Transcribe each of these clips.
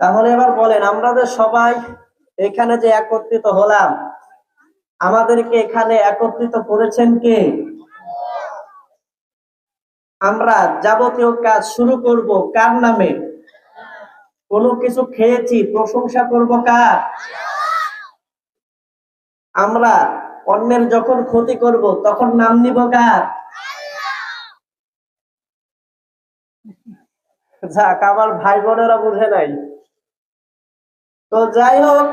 তাহলে এবার বলেন, আমরা যে সবাই এখানে যে একত্রিত হলাম, আমাদেরকে এখানে একত্রিত করেছেন কে? আমরা যাবতীয় কাজ শুরু করব কার নামে? কোনো কিছু খেয়েছি, প্রশংসা করব কার? আমরা অন্যের যখন ক্ষতি করব, তখন নাম নিব কার? যাক, আমার ভাই বোনেরা বুঝে নাই। তো যাই হোক,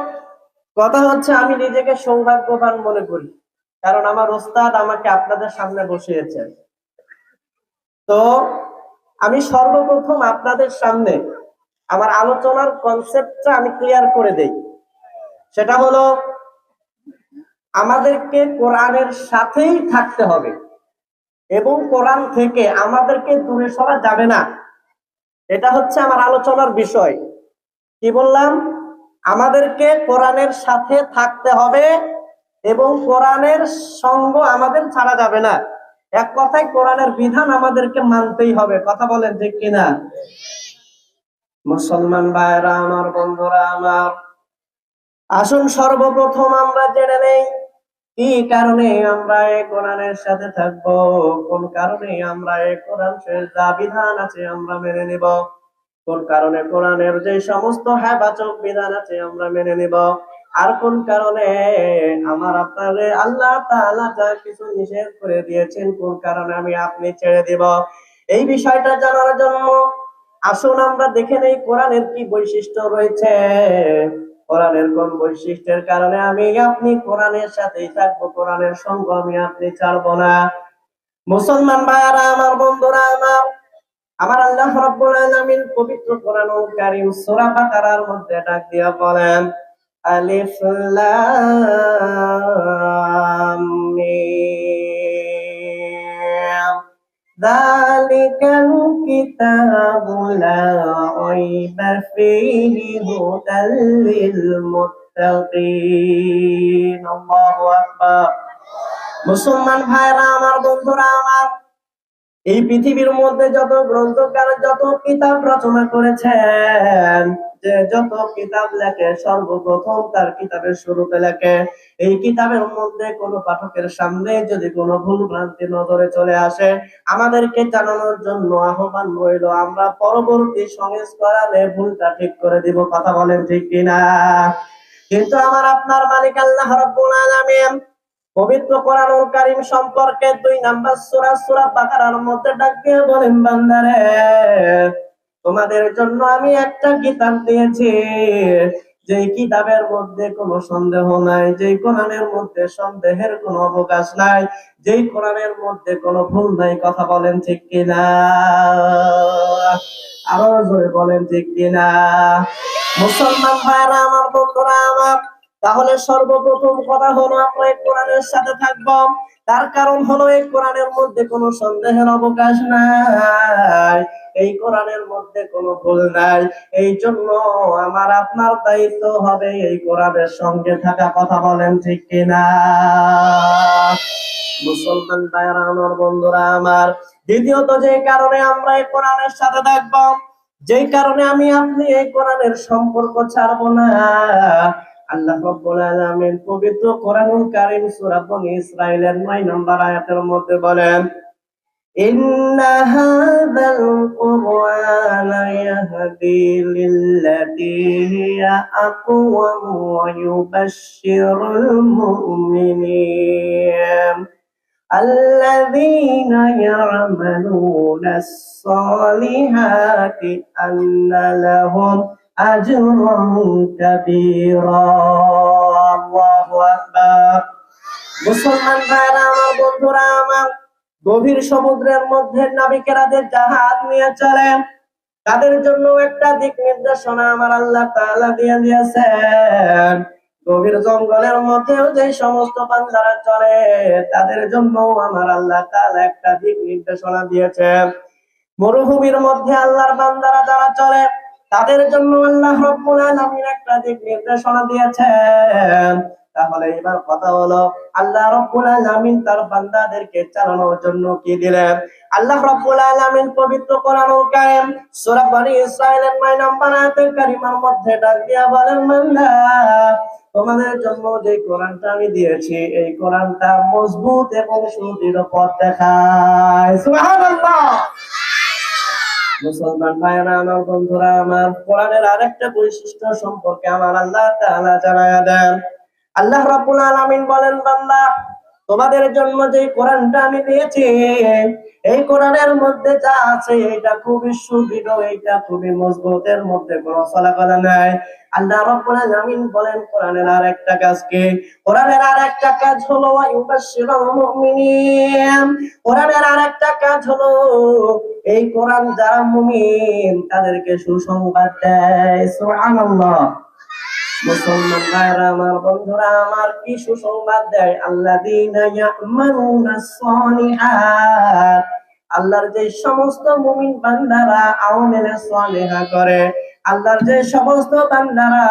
কথা হচ্ছে আমি নিজেকে সৌভাগ্যবান মনে করি, কারণ আমার ওস্তাদ আমাকে আপনাদের সামনে বসিয়েছেন। তো আমি সর্বপ্রথম আপনাদের সামনে আমার আলোচনার কনসেপ্টটা আমি ক্লিয়ার করে দেই। সেটা হলো, আমাদেরকে কোরআনের সাথেই থাকতে হবে এবং কোরআন থেকে আমাদেরকে দূরে সরা যাবে না। এটা হচ্ছে আমার আলোচনার বিষয়। কি বললাম? আমাদেরকে কোরআনের সাথে থাকতে হবে এবং কোরআনের সঙ্গ আমাদের ছাড়া যাবে না। এক কথায় কোরআনের বিধান আমাদেরকে মানতেই হবে, কথা বলেন ঠিক কিনা? মুসলমান ভাইরা, আমার বন্ধুরা, আমার। আসুন সর্বপ্রথম আমরা জেনে নেই, কি কারণে আমরা এই কোরআনের সাথে থাকব, কোন কারণে আমরা এই কোরআন যা বিধান আছে আমরা মেনে নিব। কোন কারণে কোরআনের যে সমস্ত হেফাজত বিধান আছে আমরা মেনে নিব? আর কোন কারণে আমার আপনারে আল্লাহ যা কিছু নিষেধ করে দিয়েছেন, কোন কারণে আমি আপনি ছেড়ে দিব? এই বিষয়টা জানার জন্য আসুন আমরা দেখে নেই কোরআনের কি বৈশিষ্ট্য রয়েছে। কোরআনের কোন বৈশিষ্ট্যের কারণে আমি আপনি কোরআনের সাথেই থাকব, কোরআনের সঙ্গ আমি আপনি ছাড়বো না। মুসলমান ভাইয়ারা, আমার বন্ধুরা, আমার আমার আল্লাহ রাব্বুল আলামিন পবিত্র কোরআনুল কারীম সূরা বাকারার মধ্যে ডাক দিয়া বলেন, আলিফ লাম মিম। যালিকাল কিতাবু লা রাইবা ফীহি হুদাল লিল মুত্তাকিন। আল্লাহু আকবার। মুসলমান ভাইরা, আমার বন্ধুরা, আমার এই পৃথিবীর মধ্যে যত গ্রন্থকার, যত কিতাব রচনা করেছেন, যে যত কিতাব লেখে, সর্বপ্রথম তার কিতাবের শুরুতে লেখে। এই কিতাবের মধ্যে কোনো পাঠকের সামনে যদি কোনো ভুল ভ্রান্তি নজরে চলে আসে, আমাদেরকে জানানোর জন্য আহ্বান রইল, আমরা পরবর্তী সংস্করণে ভুলটা ঠিক করে দিব, কথা বলেন ঠিক কিনা? কিন্তু আমার আপনার মালিক আল্লাহ রাব্বুল আলামিন পবিত্র কোরআনুল কারীম সম্পর্কে দুই নাম্বার সূরা সূরা বাকারার মধ্যে ডাক বলেন, বান্দারে, তোমাদের জন্য আমি একটা কিতাব দিয়েছি। যে কিতাবের মধ্যে কোনো সন্দেহ নাই যে কোরআনের মধ্যে সন্দেহের কোনো অবকাশ নাই, যেই কোরআনের মধ্যে কোনো ভুল নাই, কথা বলেন ঠিক কিনা? আরও জোরে বলেন ঠিক কিনা? মুসলমান ভাইরা, আমার বন্ধুরা, আমার তাহলে সর্বপ্রথম কথা হলো আমরা এই কোরআনের সাথে থাকব। তার কারণ হলো এই কোরআনের মধ্যে কোনো সন্দেহের অবকাশ নাই। এই কোরআনের মধ্যে কোনো ভুল নাই। এই জন্য আমার, আপনার দায়িত্ব হবে এই কোরআনের সঙ্গে থাকা কথা বলেন ঠিক কিনা? মুসলমান ভাইরা আমার বন্ধুরা, আমার। দ্বিতীয়ত, যে কারণে আমরা এই কোরআনের সাথে থাকব, যেই কারণে আমি আপনি এই কোরআনের সম্পর্ক ছাড়বো না। আল্লাহ রাব্বুল আলামিন পবিত্র কোরআনুল কারীম সূরা বনি ইসরাইলের 9 নম্বর আয়াতের মধ্যে বলেন ইন্না হাযাল কুরআনা ইয়াহদি লিল্লাতী হিয়া আকওয়াম ওয়া ইউবাশশিরুল মুমিনিন الذين يعملون الصالحات أن لهم أجرا كبيرا الله أكبر মুসলমান ভাইরা আমার বন্ধুরা আমার গভীর সমুদ্রের মধ্যে নাবিকেরাদের জাহাজ নিয়ে চলেন তাদের জন্য একটা দিক নির্দেশনা আমার আল্লাহ তাআলা দিয়ে দিয়েছেন গভীর জঙ্গলের মধ্যেও যে সমস্ত বান্দারা চলে তাদের জন্য আমার আল্লাহ তাআলা একটা দিক নির্দেশনা দিয়েছেন মরুভূমির মধ্যে আল্লাহর বান্দারা যারা চলে তাদের জন্য আল্লাহ রব্বুল আলামিন একটা দিক নির্দেশনা দিয়েছেন। তাহলে এবার কথা হলো, আল্লাহ রব্বুল আলামিন তার বান্দাদেরকে চালানোর জন্য কি দিলেন? আল্লাহ রব্বুল আলামিন পবিত্র কোরআনুল কারীম সূরা বনি ইসরাইলের 9 নম্বর আয়াতের কারিমার মধ্যে ডাক দিয়া বলেন, বান্দা, তোমাদের জন্য যে কোরআনটা আমি দিয়েছি, এই কোরআনটা মজবুত এবং সুদৃঢ় পথ দেখায়। সুবহানাল্লাহ! মুসলমান ভাইরা আমার বন্ধুরা, আমার কোরআনের আরেকটা বৈশিষ্ট্য সম্পর্কে আমার আল্লাহ তাআলা জানায়া দেন। আল্লাহ রাব্বুল আলামিন বলেন, বান্দা, তোমাদের জন্য যে কোরআনটা আমি দিয়েছি এই কোরআনের মধ্যে যা আছে এটা খুবই সুদৃঢ় এটা খুবই মজবুত এর মধ্যে কোনো চলাফেরা নাই। আল্লাহ রাব্বুল আলামিন বলেন, কোরআনের আর একটা কাজ কি? কোরআনের আর একটা কাজ হলো ইউবাশশিরুল মুমিনিন। কোরআনের আর একটা কাজ হলো, এই কোরআন যারা মুমিন, তাদেরকে সুসংবাদ দেয়। সুবহানাল্লাহ। মুসলমান ভাইরা আমার বন্ধুরা আমার কি সুসংবাদ দেয়? আল্লাযীনা ইয়া'মানুনা সলিহাত আল্লাহর যে সমস্ত মুমিন বান্দারা আওমেলে সালেহা করে, আল্লাহর যে সমস্ত বান্দারা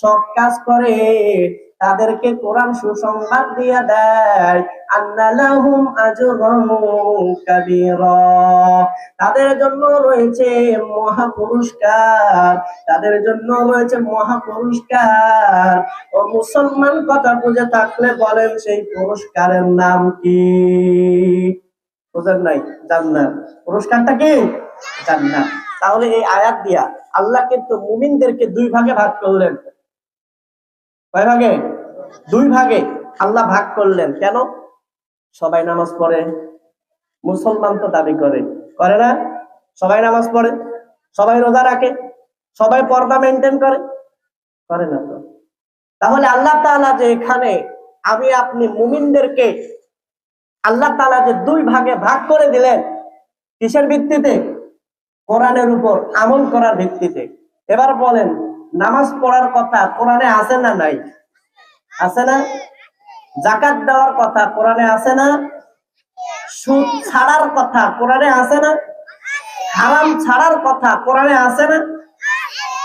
সব কাজ করে তাদেরকে কোরআন সুসংবাদ দিয়ে দেয়। আন্নালাহুম আজরুন কাবীরা। তাদের জন্য রয়েছে মহা পুরস্কার তাদের জন্য রয়েছে মহা পুরস্কার ও মুসলমান কথা বুঝে থাকলে বলেন সেই পুরস্কারের নাম কি? বুঝেন নাই? জান্নাত। পুরস্কারটা কি? জান্নাত। তাহলে এই আয়াত দিয়া আল্লাহ কিন্তু মুমিনদেরকে দুই ভাগে ভাগ করলেন। কয় ভাগে? দুই ভাগে। আল্লাহ ভাগ করলেন। কেন? সবাই নামাজ পড়ে। মুসলমান তো দাবি করে। করে না? সবাই নামাজ পড়ে। সবাই রোজা রাখে। সবাই পর্দা মেনটেন করে। করে না তো। তাহলে আল্লাহ তাআলা যে এখানে আমি আপনি মুমিনদেরকে আল্লাহ তাআলা যে দুই ভাগে ভাগ করে দিলেন, কিসের ভিত্তিতে? কোরআনের উপর আমল করার ভিত্তিতে। এবার বলেন নামাজ পড়ার কথা কোরআনে আছে না নাই? আছে না? জাকাত দেওয়ার কথা কোরআনে আছে না? সুদ ছাড়ার কথা কোরআনে আছে না? হারাম ছাড়ার কথা কোরআনে আছে না?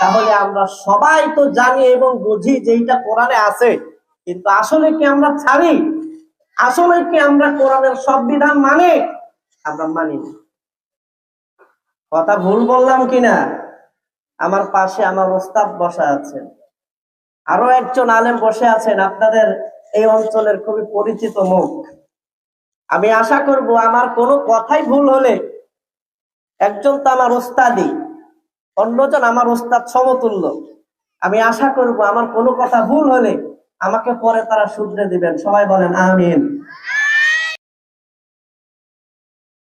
তাহলে আমরা সবাই তো জানি এবং বুঝি যে এইটা কোরআনে আছে। কিন্তু আসলে কি আমরা ছাড়ি? আসলে কি আমরা কোরআনের সব বিধান মানে? আমরা মানি কথা ভুল বললাম কিনা? আমার পাশে আমার ওস্তাদ বসা আছেন। আরও একজন আলেম বসে আছেন, আপনাদের এই অঞ্চলের খুবই পরিচিত মুখ। আমি আশা করব আমার কোনো কথাই ভুল হলে একজন তো আমার ওস্তাদি অন্যজন আমার ওস্তাদ সমতুল্য। আমি আশা করব আমার কোনো কথা ভুল হলে আমাকে পরে তারা শুধরে দিবেন। সবাই বলেন, আমিন।